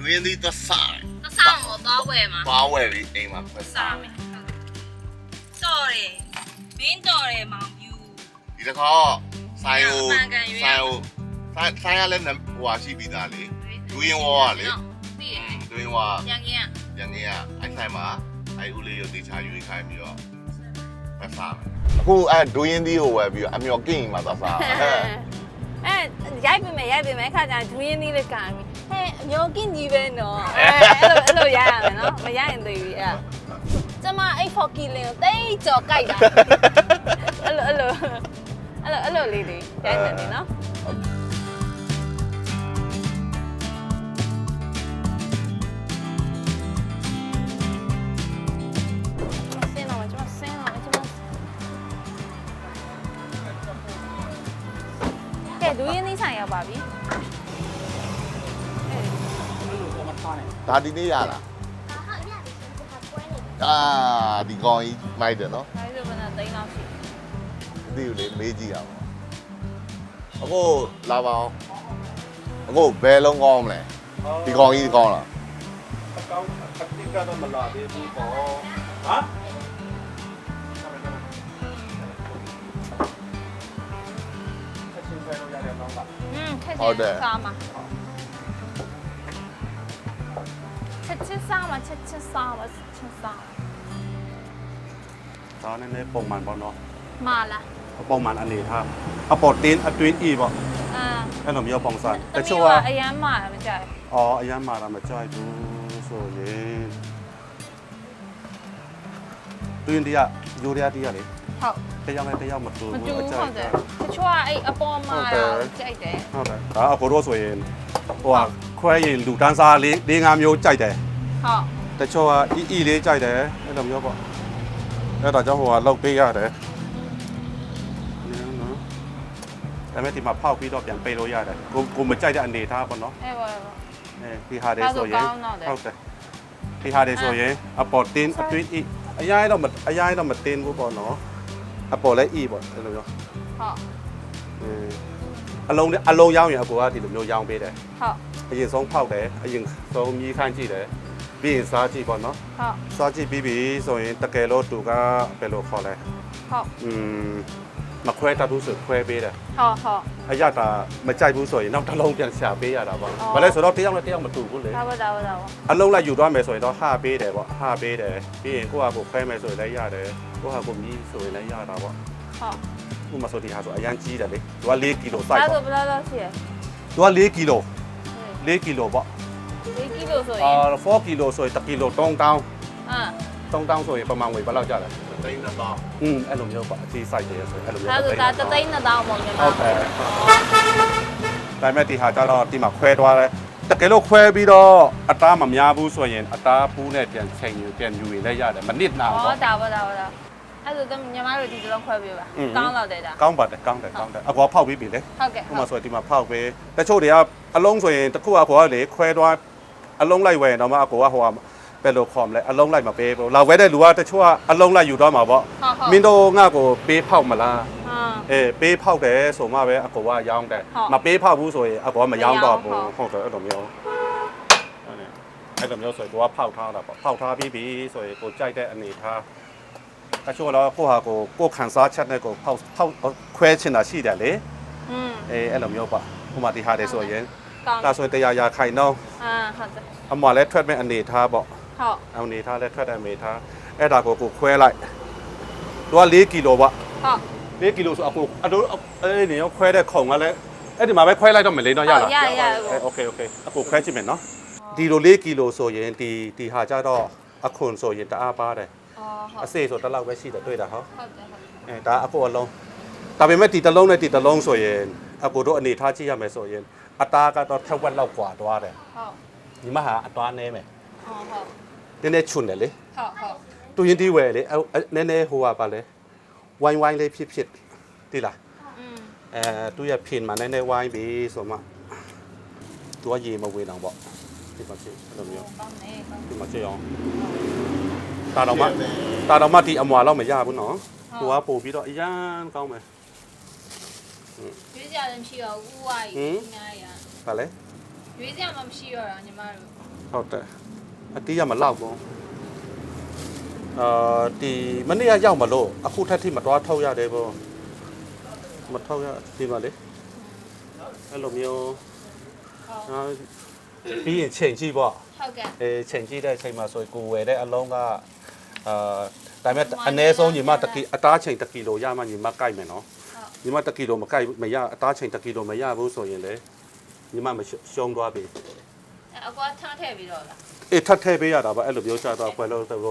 ဒွင်းသီးသက်စားသဆောင်ကိုသွားဝယ်မှာပါဝယ်ပြီးအိမ်မှာဖက်စားစားမယ်တော်တယ်မင်းတော်တယ်မောင်ပြူဒီတစ်ခါဆိုင်ကိုမှန်ကန်ရွေးရဆိုင်ကိုဆိုင်ဆိုင်ရလည်းဟိုဟာရှိပြီးသားလေဒွင်းဝါလေသိရဒွင်းဝါရန်ကင်းရန်ကင်းကအဲ့ဆိုင်မှာအဲ့ဦးလေးကိုတေချာရွေးခိုင်းပြီးတော့ဖက်စားအခုအဲ့ဒွင်းသီးကိုဝယ်ပြီးတော့အမျော်ကင်းမှာသက်စားအဲရိုက်ပြီမယ်ရိုက်ပြီမယ်ခါကျရင်ဒူးရင်းသီးလေးကန်ပြီ ဟဲ့အမျိုးကင်းကြီးပဲနော်အဲအဲ့လိုအဲ့လိုရိုက်ရမယ်နော်မရိုက်ရင်သိပြီအဲ့ကျမအဲ့ဖော်ကီလင်ကိုတိတ်ကြော်ကြိုက်တာအဲ့လိုအဲ့လိုအဲ့လိုအဲ့လိုလေးလေးရိုက်နေတယ်နော်ဆင်းတော့ကျွန်မဆင်းတော့ကျွန်မ ကဲဒူးရင်းသီးဆိုင်ရောက်ပါပြီဒါဒီနေ့ရလားအာဒီကောင်ကြီးမိုက်တယ်နော်ဒါဆိုဘယ်နဲ့သိန်းလောက်ရှိဒီကိုလေမေးကြည့်ရအောင်အခုလာပါအောင်အခုဘယ်လုံးကောင်းမလဲဒီကောင်ကြီးကောင်းလားအကောင့်အတိကတော့မလာသေးဘူးပေါ့ဟာအချင်းဖယ်လို့ရတယ်တော့လားอืมခက်ချက်စားမှာချက် ချက်စားမှာချက်ချက်စားမှာချက်ချက်စားဒါနဲ့လည်းပုံမှန်ပေါ့နော်မာလားပုံမှန်အနေထားအပေါ်တင်းအတွင်းဤပေါ့အာအဲ့လိုမျိုးပုံစံတတချို့ချို့ကကအရန်မာမကြိုက်အော်အရမ်းမာတာမကြိုက်ဘူးဆိုရင်တွင်းတရယူရတရလေဟုတ်တယောက်နဲ့တယောက်မတူမဘူးတူအဘူးကြိုဟုက်တ်တတယ်ယ်တချို့ကအဲ့အပေါ်မာဟုတ်တယ်ကြိုက်တယ်ဟုတ်တယ်ဒါအကိုတို့ဆိုရင်ဟိုကခွဲရင်လူတန်းစားလေး၄၅မျိုးကြိုက်တယ် ဟုတ်တချို့ကအီအီလေးကြိုက်တယ်အဲ့လိုမျိုးပေါ့အဲ့ဒါကြောင့်ဟိုကလောက်ပေးရတယ်နော်ဒါပေမဲ့ဒီမှာဖောက်ပြီးတော့ပြန်ပေးလို့ရတယ်ကိုကိုမကြိုက်တဲ့အနေထားပေါ့နော်အဲ့ပါပါအဲဒီဟာတွေဆိုရင်အဲ့ဒါဆိုကောင်းတော့တယ် ဟုတ်တယ်ဒီဟာတွေဆိုရင်အပေါ်တင်းအတွင်းအီအရင်တော့မအရင်တော့မတင်းဘူးပေါ့နော်အပေါ်လည်းအီပေါ့အဲ့လိုမျိုးဟုတ်အင်းအလုံးနဲ့အလုံးရောင်းရင်အကိုကဒီလိုမျိုးရောင်းပေးတယ်ဟုတ် အရင်ဆုံးဖောက်တယ်အရင်ဆုံးမြည်ခန့်ကြည့်တယ် ပြီးရင်စားကြည့်ပေါ့နော်ဟုတ်စားကြည့်ပြီးပြီဆိုရင်တကယ်လို့သူကဘယ်လိုခေါ်လဲဟုတ်อืมမခွဲတတ်ဘူးဆိုခွဲပေးတယ်ဟုတ်ဟုတ်အရတာမကြိုက်ဘူးဆိုရင်နောက်တစ်လုံးပြန်ရှာပေးရတာပေါ့အော်ဘာလဲဆိုတော့တယောက်နဲ့တယောက်မတူဘူးလေဒါပါဒါပါဒါပါအလုံးလိုက်ယူသွားမယ်ဆိုရင်တော့ဟာပေးတယ်ပေါ့ဟာပေးတယ်ပြီးရင်ကိုယ့်ဟာကိုယ်ခွဲမယ်ဆိုရင်လည်းရတယ်ကိုယ့်ဟာကိုယ်မြည်ဆိုရင်လည်းရတာပေါ့ဟုတ်ဥပမာဆိုဒီဟာဆိုအရန်ကြီးတယ်လေသူက4ကီလိုစိုက်ဒါပေါ့ဆိုဘယ်လောက်လောက်ရှိရသူက4ကီလို4ကီလိုပေါ့ 1ကီလိုဆိုရင်အာ4ကီလိုဆိုရင်1ကီလို3တောင်းအာ3တောင်းဆိုရင်ပမာဏငွေဘယ်လောက်ကျလဲသိန်း1000อืมအဲ့လိုမျိုးပါအသေးစိုက်တယ်ဆိုရင်အဲ့လိုမျိုးဒါဆိုဒါ3သိန်း1000ပေါ့မြန်မာဟုတ်ကဲ့ဒါပေမဲ့ဒီဟာကျတော့ဒီမှာခွဲသွားတယ်တကယ်လို့ခွဲပြီးတော့အသားမများဘူးဆိုရင်အသားပူးနဲ့ပြန်ချိန်ယူပြန်ယူရင်လည်းရတယ်မနစ်နာဘူးဟုတ်တာဟုတ်တာဟုတ်တာအဲ့ဒါတော့ညီမတို့ဒီတော့ခွဲပြီးပါကောင်းတော့တယ်ဒါကောင်းပါတယ်ကောင်းတယ်ကောင်းတယ်အကွာဖောက်ပြီးပြီလေဟုတ်ကဲ့ဥမာဆိုဒီမှာဖောက်ပဲတချို့တွေကအလုံးဆိုရင်တစ်ခုအကွာလေခွဲသွား အလုံးလိုက်ဝယ်ရင်တော့မှအကွာဟိုကဘယ်လိုခေါ်မလဲအလုံးလိုက်မပေးဘူးလောက်ဝဲတဲ့လူကတချို့ကအလုံးလိုက်ယူသွားမှာပေါ့ဟုတ်ဟုတ် မင်းတို့ငါ့ကိုပေးဖောက်မလားဟာအေးပေးဖောက်တယ်ဆိုမှပဲအကောကရောင်းတယ်ဟုတ်မပေးဖောက်ဘူးဆိုရင်အကောမရောင်းတော့ဘူးမရောင်းဟုတ်တယ်အဲ့လိုမျိုးအဲ့လိုမျိုးဆိုရင်ကိုကဖောက်ထားတာပေါ့ဖောက်ထားပြီးပြီဆိုရင်ကိုကြိုက်တဲ့အနေထားအချို့တော့ကိုဟာကိုကိုခန်းစားချက်နဲ့ကိုဖောက်ဖောက်ခွဲချင်တာရှိတယ်လေ อืมအေးအဲ့လိုမျိုးပေါ့ဥပမာဒီဟာတွေဆိုရင် ကောင်း ဒါဆိုရင်တရားရာခိုင်တော့ အာဟုတ်တယ် အမလည်းထွက်မဲ့အနေထားပေါ့ ဟုတ် အနေထားလည်းထွက်တဲ့အနေထားအဲ့ဒါကိုကိုခွဲလိုက်သူက4ကီလိုပေါ့ ဟုတ် ၄ကီလိုဆိုအခုအတို့အဲ့ဒီရောခွဲတဲ့ခုံကလည်းအဲ့ဒီမှာပဲခွဲလိုက်တော့မလေးတော့ရလား ရရ โอเคโอเคအခုခွဲကြည့်မယ်နော်ဒီလို၄ကီလိုဆိုရင်ဒီဒီဟာကြတော့အခုဆိုရင်တအားပါတယ် อ๋อဟုတ် အစေဆိုတစ်လောက်ပဲရှိတယ်တွေ့တာဟော ဟုတ်တယ်ဟုတ် အဲဒါအခုအလုံးဒါပေမဲ့ဒီတစ်လုံးနဲ့ဒီတစ်လုံးဆိုရင်အခုတို့အနေထားကြည့်ရမယ်ဆိုရင် အသားကတော့ထက်ဝက်လောက်กว่าသွားတယ် ဟုတ် ဒီမှာဟာအသွားနဲမယ် ဟုတ်ဟုတ် နည်းနည်းချွန်တယ်လေ ဟုတ်ဟုတ် တူရင်တီးဝယ်လေအဲ့အဲ့နည်းနည်းဟိုကပါလေဝိုင်းဝိုင်းလေးဖြစ်ဖြစ်တိလား อืม အဲသူရဖင်မှာနည်းနည်းဝိုင်းပြီဆိုမှသူကရေမဝင်အောင်ပေါ့ဒီမှာကြည့်အဲ့လိုမျိုး ကောင်းနေကောင်း ဒီမှာကြည့်အောင်တာတော်မတာတော်မဒီအမွာတော့မရဘူးနော်ဟိုကပို့ပြီးတော့အရန်ကောင်းမယ် ရွေးကြတယ်မရှိတော့ဘူးဥဝါဟင်ကြီးညာရဗာလဲရွေးကြမှမရှိတော့တာညီမတို့ဟုတ်တယ်အတီးရမလောက်ဘူးအာဒီမနေ့ကရောက်မလို့အခုထက်ထိမတော်ထုတ်ရတယ်ဘောမထုတ်ရဒီပါလေအဲ့လိုမျိုးအာပြီးရင်ချိန်ကြည့်ပေါ့ဟုတ်ကဲ့အဲချိန်ကြည့်တဲ့အချိန်မှာဆိုရင်ကိုဝယ်တဲ့အလုံးကအာဒါပေမဲ့အနည်းဆုံးညီမတစ်ကီအသားချိန်တစ်ကီလိုရမှညီမကိုက်မယ်နော် ညီမတစ်ကီလိုမကိုက်မရအသားချိန်တစ်ကီလိုမရဘူးဆိုရင်လေညီမမရှုံးသွားပြီအကွာထမ်းထည့်ပြီးတော့လားအေးထပ်ထည့်ပေးရတာပါအဲ့လိုမျိုးကြတော့ခွဲလို့တော့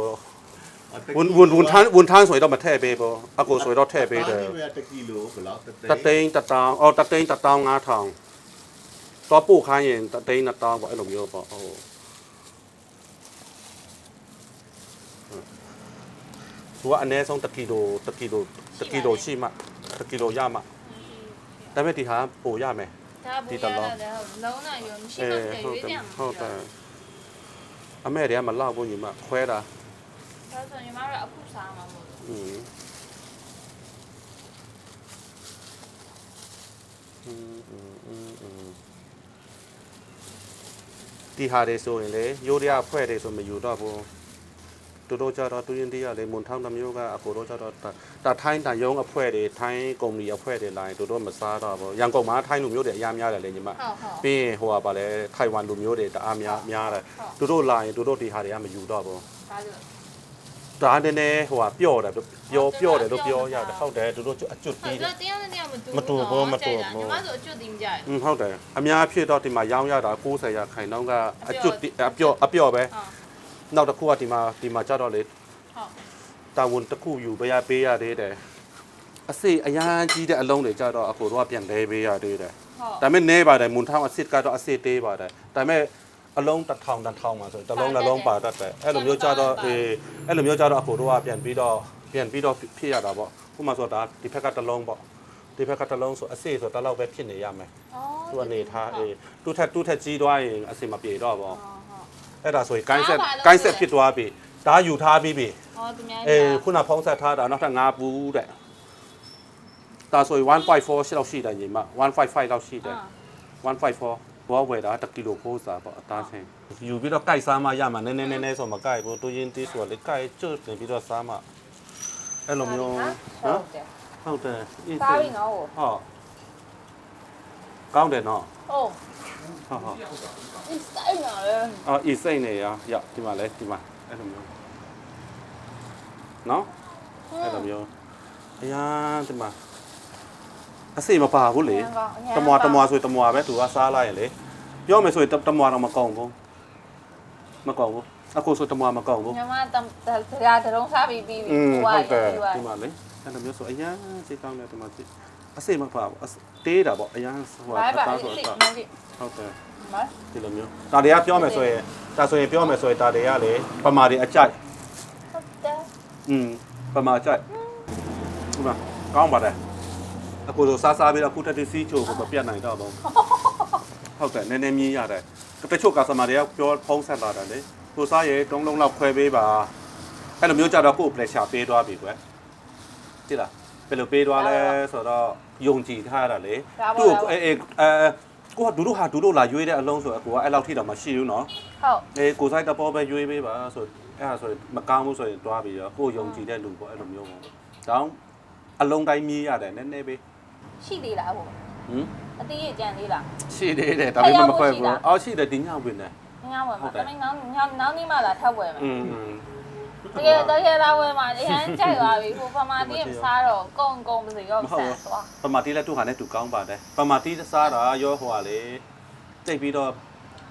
ဝန်ဝန်ဝန်ထမ်းဝန်ထမ်းဆိုရင်တော့မထည့်ပေးဘူးအကိုဆိုရင်တော့ထည့်ပေးတယ်တကီလိုဘယ်လောက်တသိန်းတတောင်းအော်တသိန်းတတောင်း9000တော့ပို့ခိုင်းရင်တသိန်းတတောင်းပေါ့အဲ့လိုမျိုးပေါ့ဟုတ်သူကအနည်းဆုံး1ကီလို1ကီလို1ကီလိုရှိမှ 1ကီလိုရမှဒါပေမဲ့ဒီဟာပို့ရမယ် ဒါဘူရလာတယ်ဟုတ်လုံးနိုင်ရောမရှိ အေး တော့တယ် ဟုတ် ရွေး တယ် ပြန် ဟုတ်တယ်အမေတွေကမလောက်ဘူးညီမခွဲတာ ဒါဆိုညီမတို့အခုစားမှာမဟုတ်ဘူး อืมอืมอืมอืมอืมဒီဟာတွေဆိုရင်လေရိုးရဖွဲ့တွေဆိုမယူတော့ဘူး တူတို့ကြတော့တူရင်တီးရလေမွန်ထောင်းတစ်မျိုးကအကိုတို့ကြတော့တာထိုင်းတန်ယုံအဖွဲ့တွေထိုင်းကုမ္ပဏီအဖွဲ့တွေလာရင်တူတို့မစားတော့ဘူးရန်ကုန်မှာထိုင်းလူမျိုးတွေအများများတယ်လေညီမဟုတ်ဟုတ်ပြီးရင်ဟိုကပါလေထိုင်ဝမ်လူမျိုးတွေတအားများများတယ်တူတို့လာရင်တူတို့ဒီဟာတွေကမယူတော့ဘူးဒါလို့ဒါနည်းနည်းဟိုကပျော့တယ်ပြောပြောတယ်လို့ပြောရတယ်ဟုတ်တယ်တူတို့အကျွတ်ဟုတ်တီးတယ်တယ်တရားနဲ့တရားမတူမတူဘူးမတူဘူးညီမဆိုအကျွတ်တင်မကြရอืมဟုတ်တယ်အများဖြစ်တော့ဒီမှာရောင်းရတာ60ရာခိုင်နှုန်းကအကျွတ်တီးအပျော့အပျော့ပဲဟုတ် နောက်တစ်ခုကဒီမှာဒီမှာကြတော့လေဟုတ်တာဝန်တစ်ခုယူပေးရပေးရသေးတယ်အစစ်အရန်ကြီးတဲ့အလုံးတွေကြတော့အကိုတို့ကပြန်လဲပေးရသေးတယ်ဟုတ်ဒါပေမဲ့နဲပါတယ်မွန်ထောင်းအစစ်ကတော့အစစ်သေးပါတယ်ဒါပေမဲ့အလုံးတစ်ထောင်တစ်ထောင်မှာဆိုတစ်လုံးတစ်လုံးပါတတ်တယ်အဲ့လိုမျိုးကြတော့အေးအဲ့လိုမျိုးကြတော့အကိုတို့ကပြန်ပြီးတော့ပြန်ပြီးတော့ဖြစ်ရတာပေါ့ဥပမာဆိုတော့ဒါဒီဘက်ကတစ်လုံးပေါ့ဒီဘက်ကတစ်လုံးဆိုအစစ်ဆိုတစ်လောက်ပဲဖြစ်နေရမယ်သူကနေထားအေးတူထက်တူထက်ကြီးသွားရင်အစင်မပြေတော့ဘူးဟုတ်ဟုတ် အဲ့ဒါဆိုရင်ကိုင်းဆက်ဒါပါလို့ကိုင်းဆက်ဖြစ်သွားပြီဒါယူထားပြီးပြီဟောသူများအေးခုနဖုံးဆက်ထားတာနောက်ထပ်5ဘူးတဲ့ဒါဆိုရင်1.4ရှိလောက်ရှိတယ်ညီမ155လောက်ရှိတယ်154ဘောဝယ်တာ1ကီလိုဖိုးစားပေါ့အသားချင်းယူပြီးတော့ကိုက်စားမှရမှာနည်းနည်းနည်းနည်းဆိုမကိုက်ဘူးတူရင်တီးဆိုလေကိုက်ကျွတ်နေပြီးတော့စားမှအဲ့လိုမျိုးဟုတ်တယ်ဟုတ်တယ်အေးစားပြီနော်ဟုတ် ကောင်းတယ်နော်ဟုတ်ဟုတ်ဟုတ်ဒီစတိုင်နော်လေအော်ဤစိတ်နေရရဒီမှာလဲဒီမှာအဲ့လိုမျိုးနော်အဲ့လိုမျိုးအရာဒီမှာအစိမပါဘူးလေတမွာတမွာဆိုရင်တမွာပဲသူကစားလိုက်ရလေပြောမယ်ဆိုရင်တမွာတော့မကောင်းဘူးမကောင်းဘူးအခုဆိုတမွာမကောင်းဘူးညီမတမ်တရားတုံးစားပြီးပြီးပြီးอืมဟိုဟုတ်တယ်ဟိုဒီမှာလေအဲ့လိုမျိုးဆိုအရာစိတ်ကောင်းတယ်ဒီမှာစိ အစိမပါဘူးတေးတာပေါ့အရာဟိုဘာအပါသားလိဆိုမ့်တော့မကြည့်ဟုတ်တယ်မဒီလိုမျိုးဒါတွေကပြောမယ်ဆိုရင်ဒါဆိုရင်ပြောမယ်ဆိုရင်ဒါတွေကလေပမာတွေအကြိုက်ဟုတ်တယ်อืมပမာကြိုက်ဟုတ်ပါကောင်းပါတယ်အခုလိုစားစားပြီးတော့အခုတက်တဲ့စီးချိုကိုမပြတ်နိုင်တော့ဘူးဟုတ်တယ်နည်းနည်းမြင်ရတယ်တချို့ကစမာတွေကပြောဖုံးဆက်လာတယ်လေကိုစားရဲတုံးလုံးလောက်ခွဲပေးပါအဲ့လိုမျိုးကြတော့ကိုယ် pressure ပေးသွားပြီကွယ်တိလား ဘယ်လိုပေးသွားလဲဆိုတော့ယုံကြည်ထားတာလေသူ့ကိုအဲအဲကိုကဒူတို့ဟာဒူတို့လာရွေးတဲ့အလုံးဆိုအကိုကအဲ့လောက်ထိတော့မရှိဘူးနော်ဟုတ်အေးကိုဆိုင်တပေါ်ပဲရွေးပေးပါဆိုအဲ့ဒါဆိုရင်မကောင်းဘူးဆိုရင်တွားပြီးတော့ကိုယုံကြည်တဲ့လူပေါ့အဲ့လိုမျိုးပေါ့။ဒါအောင်အလုံးတိုင်းမြည်ရတယ်နည်းနည်းပဲရှိသေးလားဟိုဟမ်အတီးရကြံသေးလားရှိသေးတယ်ဒါပေမဲ့မခွဲဖျက်ရောက်ဖို့ရှိတာဘူး။အော်ရှိတယ်ဒီညဝင်တယ်ငါဝယ်မှာတမင်းနောင်းနောင်းနောင်းနေမှလာထပ်ဝယ်မယ်။อืม တကယ်တကယ်လာဝယ်မှာအရင်ကြိုက်သွားပြီဟိုပမာတီးမစားတော့ကုံကုံပါစေရောဆန်သွားပမာတီလက်တူဟာနဲ့တူကောင်းပါတယ်။ပမာတီစားတာရောဟိုဟာလေတိတ်ပြီးတော့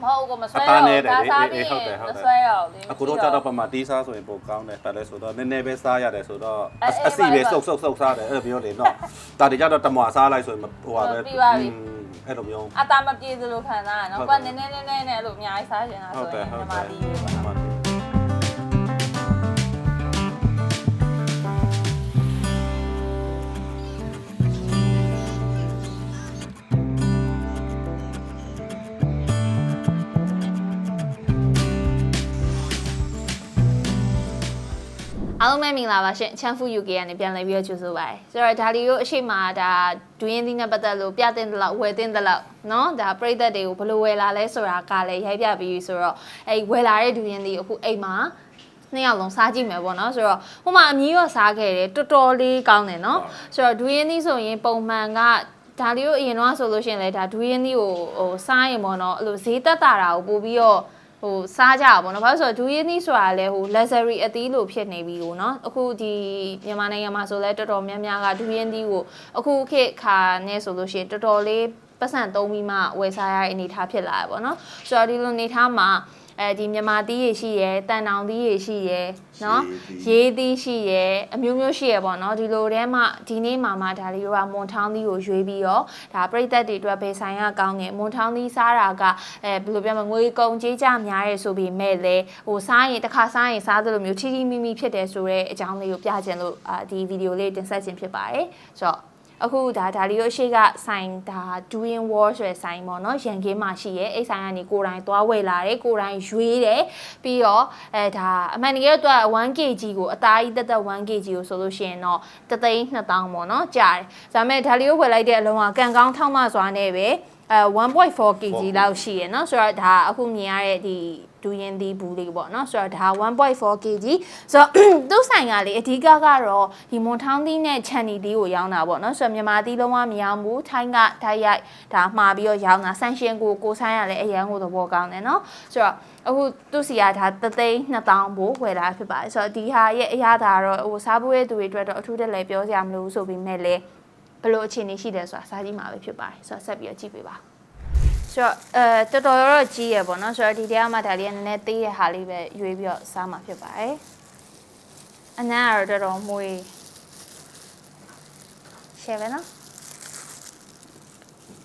မဟုတ်ကမဆွဲအသားတော့နဲ့တယ်ဒါလေစားပြီးအေးဟုတ်တယ်ဟုတ်တယ်မဆွဲတော့လေအခုတော့ကြတော့ပမာတီစားဆိုရင်ပိုကောင်းတယ်ဒါလည်းဆိုတော့နည်းနည်းပဲစားရတယ်ဆိုတော့အဲ့အစီပဲအဲ့ပါစုပ်စုပ်စုပ်စားတယ်အဲ့လိုပြောလေနော်။ဒါတွေကြတော့တမွာစားလိုက်ဆိုရင်ဟိုဟာပဲပြီးပါပြီอืมအဲ့လိုမျိုးအသားမပြေသလိုခံစားရနော်ဟုတ်တယ်ကနည်းနည်းနည်းနည်းနဲ့အဲ့လိုအများကြီးစားချင်တာဟုဆိုတ်တရင်ယ်ဟုတ်ညီမတယ်တီးပဲပေါ့နော် အားလုံးပဲမင်္ဂလာပါရှင်ချမ်းဖူ UK ကနေပြန်လည်ပြီးတော့ကြိုဆိုပါရစေဆိုတော့ဒါလီကိုအရှိမဒါဒူရင်းသီးနဲ့ပတ်သက်လို့ပြတင်တဲ့လောက်ဝယ်တင်တဲ့လောက်เนาะဒါပရိသတ်တွေကိုဘယ်လိုဝယ်လာလဲဆိုတာကလည်းရိုက်ပြပြီးဆိုတော့အဲ့ဝယ်လာတဲ့ဒူရင်းသီးကိုအခုအိမ်မှာနှစ်ယောက်လုံးစားကြည့်မယ်ပေါ့နော်ဆိုတော့ဟိုမှာအမီးရောစားခဲ့တယ်တော်တော်လေးကောင်းတယ်နော်ဆိုတော့ဒူရင်းသီးဆိုရင်ပုံမှန်ကဒါလီကိုအရင်တော့ဆိုလို့ရှိရင်လေဒါဒူရင်းသီးကိုဟိုစားရင်ပေါ့နော်အဲ့လိုဈေးတက်တာတာကိုပို့ပြီးတော့ ဟိုစားကြပါဘောနော်ဘာလို့လဲဆိုတော့ဒူရင်းသီးဆိုတာလဲဟို luxury အသီးလိုဖြစ်နေပြီကိုနော်အခုဒီမြန်မာနိုင်ငံမှာဆိုလဲတော်တော်များများကဒူရင်းသီးကိုအခုခေတ်ခါနဲ့ဆိုလို့ရှိရင်တော်တော်လေးပတ်စံသုံးပြီးမှဝယ်စားရတဲ့အနေအထားဖြစ်လာတယ်ပေါ့နော်ဆိုတော့ဒီလိုအနေအထားမှာ အဲဒီမြန်မာသီးရရှိရယ်တန်တောင်သီးရရှိရယ်နော်ရေးသီးရှိရယ်အမျိုးမျိုးရှိရယ်ပေါ့နော်ဒီလိုတဲမှဒီနေ့မှမှဒါလေးတို့ကမွန်ထောင်းသီးကိုရွေးပြီးတော့ဒါပြိသက်တွေအတွက်ပဲဆိုင်ရကောင်းတယ်မွန်ထောင်းသီးစားတာကအဲဘယ်လိုပြောမလဲငွေကုန်ကြေးကြများရဲဆိုပြီးမဲ့လေဟိုစားရင်တစ်ခါစားရင်စားသလိုမျိုးထီထီမိမိဖြစ်တယ်ဆိုတော့အကြောင်းလေးကိုပြချင်လို့အာဒီဗီဒီယိုလေးတင်ဆက်ခြင်းဖြစ်ပါတယ်ဆိုတော့ အခုဒါဒါလီတို့အရှိကဆိုင်ဒါ doing war ဆိုတဲ့ဆိုင်ပေါ့နော်ရန်ကင်းမှာရှိရဲအဲ့ဆိုင်ကနေကိုယ်တိုင်သွားဝယ်လာတယ်ကိုယ်တိုင်ရွေးတယ်ပြီးတော့အဲဒါအမှန်တကယ်တော့ 1kg ကိုအသားကြီးတက်တက် 1kg ကိုဆိုလို့ရှိရင်တော့တသိန်း2000ပေါ့နော်ကြားတယ်ဒါပေမဲ့ဒါလီတို့ဝယ်လိုက်တဲ့အလုံးကကန်ကောင်းထောက်မစွာနဲ့ပဲ အဲ1.4 kg လောက်ရှိရယ်เนาะဆိုတော့ဒါအခုမြင်ရတဲ့ဒီဒူရင်ဒီဘူးလေးပေါ့เนาะဆိုတော့ဒါ1.4 kg ဆိုတော့ သူ့ဆိုင်ကလေအဓိကကတော့ဒီမွန်ထောင်းသီးနဲ့ချန်နီသီးကိုရောင်းတာပေါ့เนาะဆိုတော့မြန်မာသီးလုံးဝမရောင်းဘူးထိုင်းကဓာတ်ရိုက်ဒါမှာပြီးတော့ရောင်းတာဆန်ရှင်ကိုကိုဆိုင်ရလဲအရန်ကိုသဘောကောင်းတယ်เนาะဆိုတော့အခုသူ့စီကဒါသသိန်း2000ဘို့ဝယ်လာဖြစ်ပါတယ်ဆိုတော့ဒီဟာရဲ့အရသာတော့ဟိုစားဖို့ရဲ့သူတွေအတွက်တော့အထူးတက်လည်းပြောစရာမလိုဘူးဆိုပြီးမဲ့လေ ဘယ်လိုအခြေအနေရှိတယ်ဆိုတာစားကြည့်မှာပဲဖြစ်ပါတယ်ဆိုတော့ဆက်ပြီးတော့ကြည့်ပေးပါဆိုတော့အဲတော်တော်တော့ကြီးရပေါ့နော်ဆိုတော့ဒီတရားမှာဒါလေးကနည်းနည်းသေးတဲ့ဟာလေးပဲရွေးပြီးတော့စားမှာဖြစ်ပါတယ်အနံ့ကတော့တော်တော်မွေးရှယ်ပဲနော်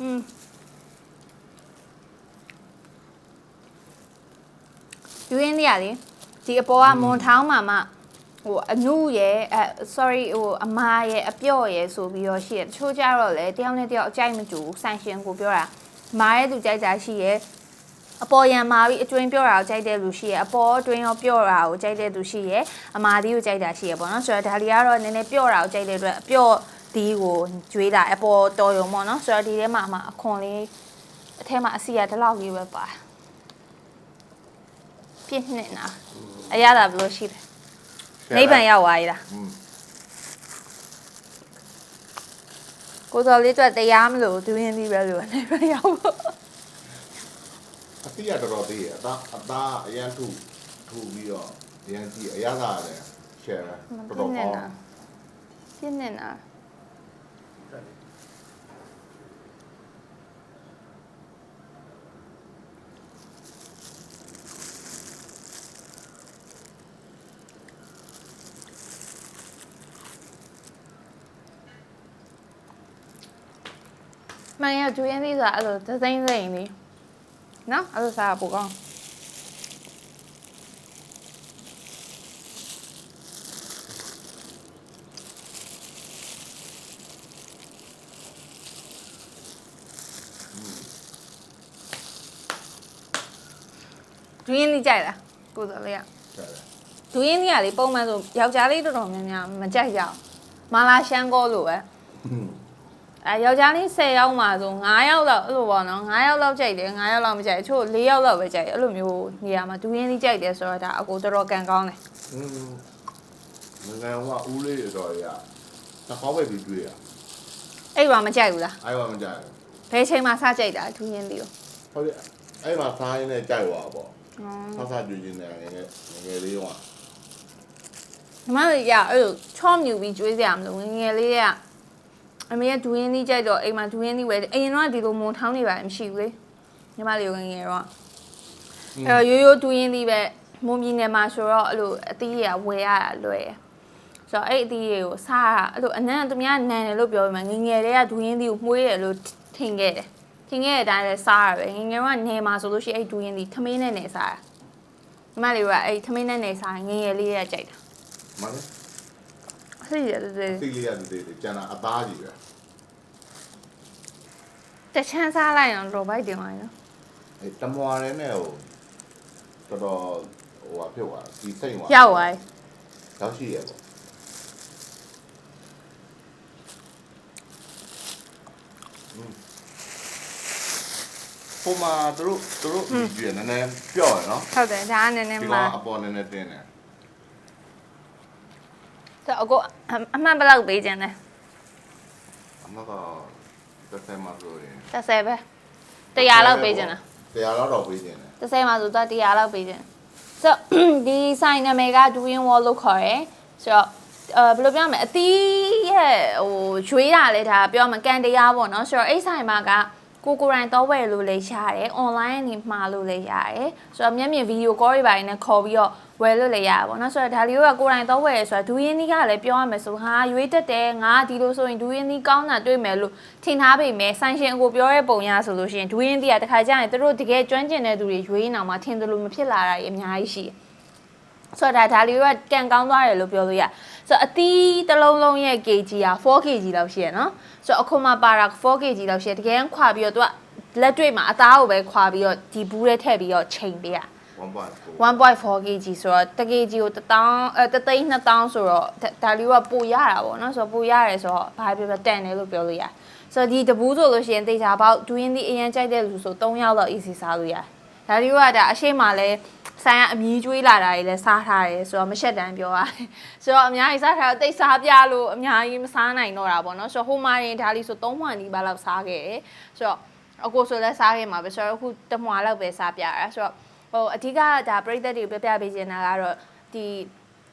อืมယူရင်းလေးရလေဒီအပေါ်ကမွန်ထောင်းမှာမှ ဟိုအနုရဲ့အဲ sorry ဟိုအမားရဲ့အပြော့ရဲ့ဆိုပြီးတော့ရှိရတချို့ကြတော့လေတယောက်နဲ့တယောက်အကြိုက်မတူဘူးဆိုင်ရှင်ကိုပြောတာမားရဲ့သူကြိုက်တာရှိရဲ့အပေါ်ရံမာပြီးအတွင်းပြော့တာကိုကြိုက်တဲ့လူရှိရဲ့အပေါ်အတွင်းရောပြော့တာကိုကြိုက်တဲ့သူရှိရဲ့အမာဒီကိုကြိုက်တာရှိရဲ့ပေါ့နော်ဆိုတော့ဒါလီကတော့နည်းနည်းပြော့တာကိုကြိုက်တဲ့အတွက်အပြော့ဒီကိုကျွေးတာအပေါ်တော်ရုံပေါ့နော်ဆိုတော့ဒီထဲမှာမှအခွန်လေးအထဲမှာအစီရဒီလောက်လေးပဲပါပြည့်နှစ်နာအရသာဘယ်လိုရှိလဲ နိဗ္ဗာန်ရောက်သွားပြီလားอืมကိုစော်လေးအတွက်တရားမလို့ဒူးရင်ပြီးပဲလို့နိဗ္ဗာန်ရောက်ဖို့အတိရတော်တော်သေးရဲ့အသားအသားအရန်ထုထုပြီးတော့အရန်ကြည့်အရသာလည်း share တော်တော်ကောင်းပြည့်နေတာ မင်းရဒူးရင်ပြီးဆိုတာအဲ့လိုသစိမ့်စိမ့်လေးနော်အဲ့လိုစားပိုကောင်းဒူးရင်လေးကြိုက်လားကိုစော်လေးကတယ်ဒူးရင်လေးကလေပုံမှန်ဆိုယောက်ျားလေးတော်တော်များများမကြိုက်ကြအောင်မာလာရှန်ကောလို့ပဲ အဲယောက်ျားလေး10ယောက်မှဆို9ယောက်လောက်အဲ့လိုပေါ့နော်9ယောက်လောက်ကြိုက်တယ်9ယောက်လောက်မကြိုက်အချို့4ယောက်လောက်ပဲကြိုက်တယ်အဲ့လိုမျိုးနေရာမှာဒူးရင်လေးကြိုက်တယ်ဆိုတော့ဒါအကိုတော်တော်ကန်ကောင်းတယ်อืมငယ်ငယ်ကဦးလေးတော်ရသကောင်းပဲပြီးတွေ့ရအဲ့ဘာမကြိုက်ဘူးလားအဲ့ဘာမကြိုက်ဘယ်ချိန်မှစကြိုက်တာဒူးရင်လေးကိုဟုတ်တယ်အဲ့မှာစားရင်းနဲ့ကြိုက်သွားပေါ့ဟွန်းဆဆကြွကြွနေငယ်ငယ်ငယ်လေးကဒီမှာရအဲ့လိုချော့မြူပြီးကျွေးစရာမလိုငယ်ငယ်လေးက အမေကဒူးရင်လေးကြိုက်တော့အိမ်မှာဒူးရင်လေးဝယ်တယ်အရင်တော့ဒီလိုမွန်ထောင်းနေပါမရှိဘူးလေညီမလေးကိုငယ်ငယ်တော့အဲ့တော့ရိုးရိုးတူးရင်းသီးပဲမွန်ပြည်နယ်မှာဆိုတော့အဲ့လိုအသီးတွေကဝယ်ရတာလွယ်ရယ်ဆိုတော့အဲ့အသီးတွေကိုစားရအဲ့လိုအနံ့သူများနန်တယ်လို့ပြောပြီးမှငယ်ငယ်တွေကဒူးရင်းသီးကိုမှုေးတယ်လို့ထင်ခဲ့တယ်ထင်ခဲ့တဲ့အတိုင်းလည်းစားရပဲငယ်ငယ်ကတော့နယ်မှာဆိုလို့ရှိရင်အဲ့ဒူးရင်းသီးထမင်းနဲ့နယ်စားရညီမလေးကအဲ့ထမင်းနဲ့နယ်စားရင်ငယ်ငယ်လေးတွေကကြိုက်တာမလေး ဆိတ်ရတယ်တဲ့စိတ်လေးရတဲ့တဲ့ကျန်တာအသားကြီးပဲတချမ်းစားလိုက်အောင်တော့ဘိုက်တင်သွားနော်အဲတမွာရဲနဲ့ဟိုတော်တော်ဟိုဟာဖြစ်သွားဒီစိတ်သွားရောက်သွားပြီရောက်ရှိရပေါ့ဟိုမှာသူတို့သူတို့ဒီကျွေးနည်းနည်းပြော့ရနော်ဟုတ်တယ်ဒါကနည်းနည်းဒီမှကောင်အပေါ်နည်းနည်းတင်းတယ် ဆိုအကိုအမှန်ဘယ်လောက်ပေးခြင်းလဲအမကတစ်ဆယ်မှဆိုရင်30ပဲ100လောက်ပေးခြင်းလားတရားတော့တော့ပေးခြင်းတယ်30မှာဆိုတော့100လောက်ပေးခြင်းဆိုဒီဆိုင်နာမည်က Doing Wall လို့ခေါ်ရယ်ဆိုတော့အဲဘယ်လိုပြောမလဲအသီးရဲ့ဟိုရွေးတာလဲဒါပြောမှကန်တရားပေါ့နော်ဆိုတော့အဲ့ဆိုင်မှာကကိုကိုရိုင်းတော့ဝယ်လို့လည်းရတယ် online နေမှာလို့လည်းရတယ်ဆိုတော့မျက်မြင်ဗီဒီယိုကောတွေပါနေခေါ်ပြီးတော့ ဝယ်လို့လည်းရတယ်ပေါ့နော်ဆိုတော့ဒါလေးကကိုရိုင်းတော့ဝယ်ရဆိုတော့ဒူးရင်းသီးကလည်းပြောရမယ်ဆိုဟာရွေးတက်တယ်ငါဒီလိုဆိုရင်ဒူးရင်းသီးကောင်းတာတွေ့မယ်လို့ထင်ထားပေမဲ့ဆိုင်ရှင်အကိုပြောတဲ့ပုံရဆိုလို့ရှိရင်ဒူးရင်းသီးကတခါကျရင်သူတို့တကယ်ကျွမ်းကျင်တဲ့သူတွေရွေးနေအောင်မှထင်တယ်လို့မဖြစ်လာတာကြီးအများကြီးရှိတယ်ဆိုတော့ဒါဒါလေးကကန်ကောင်းသွားတယ်လို့ပြောလို့ရဆိုတော့အသီးတစ်လုံးလုံးရဲ့ kg อ่ะ 4kg လောက်ရှိရနော်ဆိုတော့အခုမှပါတာ 4kg လောက်ရှိရတကယ်ခွာပြီးတော့သူကလက်တွေ့မှာအသားကိုပဲခွာပြီးတော့ဒီဘူးထဲထည့်ပြီးတော့ချိန်ပေးရ 1.4 1.4 kg ဆိုတော့1 kg ကို1000အဲ3သိန်း2000ဆိုတော့ဒါဒါလေးကပိုရတာပေါ့နော်ဆိုတော့ပိုရတယ်ဆိုတော့ဘာပြောပြောတန်တယ်လို့ပြောလို့ရတယ်ဆိုတော့ဒီတဘူးဆိုလို့ရှိရင်တေချာပေါက်ဒူရင်းဒီအရင်ကြိုက်တဲ့လူဆို3ယောက်တော့ easy စားလို့ရတယ်ဒါလေးကဒါအရှိမလဲဆိုင်ကအမြည်ကျွေးလာတာတွေလည်းစားထားတယ်ဆိုတော့မရှက်တမ်းပြောရတယ်ဆိုတော့အများကြီးစားထားတော့တိတ်စားပြလို့အများကြီးမစားနိုင်တော့တာပေါ့နော်ဆိုတော့ဟိုမှာရင်ဒါလေးဆို3မှန်ဒီပါလောက်စားခဲ့တယ်ဆိုတော့အကိုဆိုလည်းစားခဲ့မှာပဲဆိုတော့အခုတမွာလောက်ပဲစားပြရတာဆိုတော့ ဟိုအဓိကဒါပြိသက်တွေကိုပြပြပေးချင်တာကတော့ဒီ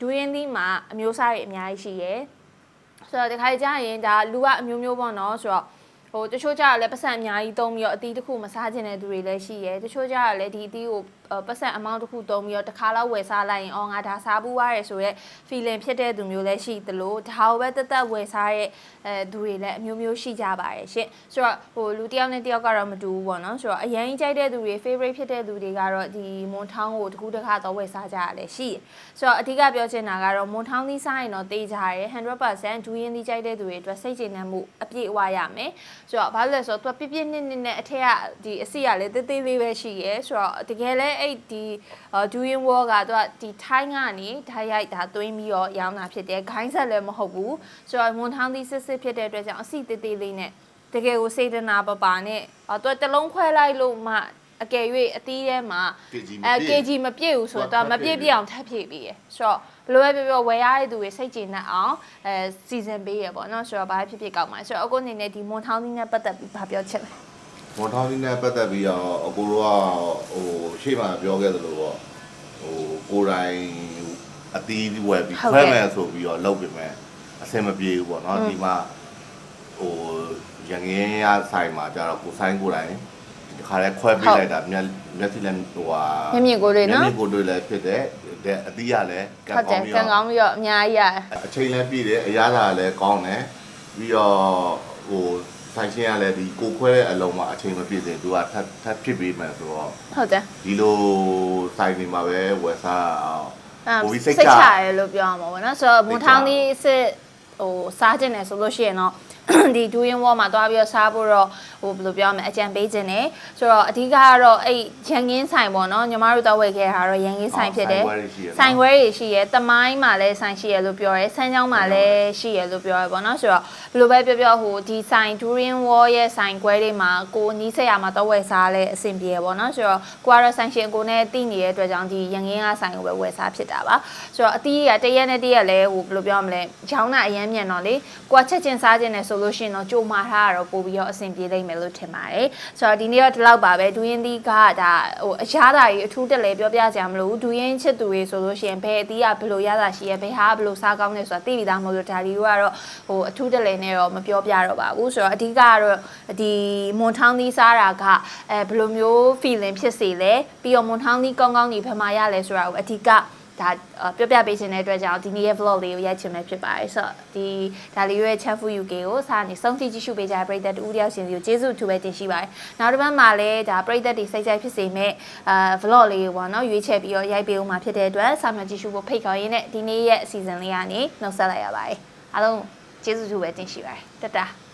ဒူရင်းသီးမှာအမျိုးအစားတွေအများကြီးရှိရယ်ဆိုတော့ဒီခါကျရင်ဒါလူကအမျိုးမျိုးပေါ့နော်ဆိုတော့ဟိုတချို့ကြတော့လည်းပတ်စံအများကြီးသုံးပြီးတော့အသီးတစ်ခုမစားခြင်းတဲ့သူတွေလည်းရှိရယ်တချို့ကြတော့လည်းဒီအသီးကို ပတ်စံအမောင်းတစ်ခုသုံးပြီးတော့တစ်ခါလောက်ဝယ်စားလိုက်ရင်အော်ငါဒါစားဘူးရတယ်ဆိုတော့ feeling ဖြစ်တဲ့သူမျိုးလည်းရှိသလိုဒါကိုပဲတက်တက်ဝယ်စားတဲ့အဲသူတွေလည်းအမျိုးမျိုးရှိကြပါတယ်ရှင်ဆိုတော့ဟိုလူတစ်ယောက်နဲ့တစ်ယောက်ကတော့မတူဘူးပေါ့နော်ဆိုတော့အရင်ကြိုက်တဲ့သူတွေ favorite ဖြစ်တဲ့သူတွေကတော့ဒီမွန်ထောင်းကိုတစ်ခုတစ်ခါတော့ဝယ်စားကြရတယ်ရှိတယ်ဆိုတော့အဓိကပြောချင်တာကတော့မွန်ထောင်းသီးစားရင်တော့တေးကြရတယ်100%ဒူးရင်းသီးကြိုက်တဲ့သူတွေအတွက်စိတ်ကျေနပ်မှုအပြည့်အဝရမယ်ဆိုတော့ဘာလို့လဲဆိုတော့သူကပြပြနစ်နစ်နဲ့အထက်ကဒီအစီကလည်းတေးသေးလေးပဲရှိရဲဆိုတော့တကယ်လဲအဲ့ဒီဒူးရင်းဝေါ်ကသူကဒီထိုင်းကနေဓာတ်ရိုက်ဒါသွင်းပြီးတော့ရောင်းတာဖြစ်တယ်ဂိုင်းဆက်လည်းမဟုတ်ဘူးဆိုတော့မွန်ထောင်းသီးစစ်စစ်ဖြစ်တဲ့အတွက်ကြောင့်အစီတေးသေးလေးနဲ့တကယ်ကိုစေတနာပပါနဲ့အော်သူကတစ်လုံးခွဲလိုက်လို့မှအကယ်၍အသီးထဲမှာ kg အဲ kg မပြည့်ဘူးဆိုတော့သူကမပြည့်ပြည့်အောင်ထပ်ဖြည့်ပေးရယ်ဆိုတော့ဘယ်လိုပဲပြောပြောဝယ်ရတဲ့သူတွေစိတ်ကျေနပ်အောင်အဲစီစဉ်ပေးရယ်ပေါ့နော်ဆိုတော့ဘာဖြစ်ဖြစ်ကောက်မှာဆိုတော့အခုအနေနဲ့ဒီမွန်ထောင်းသီးနဲ့ပတ်သက်ပြီးဘာပြောချင်လဲ ဝန်ထောင်းလေးနဲ့ပတ်သက်ပြီးတော့အကိုတို့ကဟိုရှေ့မှာပြောခဲ့သလိုပေါ့ဟိုကိုယ်တိုင်အတီးဝယ်ပြီးခွဲမယ်ဆိုပြီးတော့လုပ်ပြင်မဲ့အဆင်မပြေဘူးပေါ့နော်ဒီမှာဟိုရငင်းရဆိုင်မှာကျတော့ကိုဆိုင်ကိုယ်တိုင်ဒီခါလဲခွဲပေးလိုက်တာမျက်မျက်စိလည်းဟိုဟာမျက်မြင်ကိုယ်တွေနော် မျက်မြင်ကိုယ်တွေလည်းဖြစ်တယ်တဲ့အတီးရလည်းကံဟုတ်တကောယ်င်းပြီးကံကောတော့င်းပြီးတော့အများကြီးရတယ် အချိန်လည်းပြည့်တယ်အရသာလည်းကောင်းတယ်ပြီးတော့ဟို ဆိုင်ရှင်ကလည်းဒီကိုခွဲတဲ့အလုံးမှာအချိန်မပြည့်စင်သူကထပ်ထပ်ဖြစ်ပေးမယ်ဆိုတော့ဟုတ်တယ်ဒီလိုဆိုင်နေမှာပဲဝယ်စားအောင်အဲဟိုပြီးစိစိတ်တ်ချချရဲလို့ပြောရမှာပေါ့နော်ဆိုတော့မွန်ထောင်းသီးစစ်ဟိုစားခြင်းတယ်ဆိုလို့ရှိရင်တော့ ဒီဒူရင်ဝေါ်မှာတွားပြီးတော့စားဖို့တော့ဟိုဘယ်လိုပြောရမလဲအကြံပေးခြင်းတယ်ဆိုတော့အဓိကကတော့အဲ့ရန်ကင်းဆိုင်ပေါ့နော်ညီမတို့တော့ဝယ်ခဲ့တာတော့ရန်ကင်းဆိုင်ဖြစ်တယ်ဆိုင်ခွဲတွေရှိရဲတမိုင်းမှာလည်းဆိုင်ရှိရဲလို့ပြောရဲဆန်းချောင်းမှာလည်းရှိရဲလို့ပြောရဲပေါ့နော်ဆိုတော့ဘယ်လိုပဲပြောပြောဟိုဒီဆိုင်ဒူရင်ဝေါ်ရဲ့ဆိုင်ခွဲတွေမှာကိုနီးစက်ရမှာတော့ဝယ်စားလဲအဆင်ပြေပေါ့နော်ဆိုတော့ကိုကတော့ဆိုင်ရှင်ကိုနဲ့တည်နေတဲ့အတွက်ကြောင့်ဒီရန်ကင်းကဆိုင်ကိုပဲဝယ်စားဖြစ်တာပါဆိုတော့အသီးကတရက်နဲ့တရက်လဲဟိုဘယ်လိုပြောရမလဲရောင်းတာအရင်မြန်တော့လေကိုကချက်ချင်းစားခြင်းနဲ့ဆိုလို့ရှိရင်တော့ကြိုမာထားတာတော့ပို့ပြီးတော့အဆင်ပြေလိမ့်မယ်လို့ထင်ပါတယ်ဆိုတော့ဒီနေ့တော့ဒီလောက်ပါပဲဒူရင်သီးကဒါဟိုအရာတာကြီးအထူးတက်လဲပြောပြကြမလို့ဒူရင်ချစ်သူတွေဆိုလို့ရှိရင်ဘယ်အသီးကဘယ်လိုရတာရှိရဲဘယ်ဟာကဘယ်လိုစားကောင်းလဲဆိုတာသိပြီးသားမဟုတ်လို့ဒါဒီတို့ကတော့ဟိုအထူးတက်လဲနဲ့တော့မပြောပြတော့ပါဘူးဆိုတော့အဓိကကတော့ဒီမွန်ထောင်းသီးစားတာကအဲဘယ်လိုမျိုး feeling ဖြစ်စေလဲပြီးတော့မွန်ထောင်းသီးကောင်းကောင်းကြီးဘယ်မှာရလဲဆိုတာကိုအဓိက ဒါပြောပြပေးခြင်းတဲ့အတွက်ကြောင့်ဒီနေ့ရဲ့ vlog လေးကိုရိုက်ချင်မယ်ဖြစ်ပါတယ်ဆိုတော့ဒီဒါလေးရဲ့ Chef UK ကိုစာနေစုံတိကြည့်ရှုပေးကြတဲ့ပရိသတ်တူဦးတယောက်ရှင်စီကိုကျေးဇူးထူပဲတင်ရှိပါတယ်နောက်တစ်ပတ်မှာလည်းဒါပရိသတ်တွေစိတ်ကြိုက်ဖြစ်စေမဲ့အာ vlog လေးကိုပေါ့နော်ရွေးချယ်ပြီးတော့ရိုက်ပေးဦးမှာဖြစ်တဲ့အတွက်စာမျက်ကြည့်ရှုဖို့ဖိတ်ခေါ်ရင်းနဲ့ဒီနေ့ရဲ့အစီအစဉ်လေးကနေနှုတ်ဆက်လိုက်ရပါတယ်အားလုံးကျေးဇူးထူပဲတင်ရှိပါတယ်တတ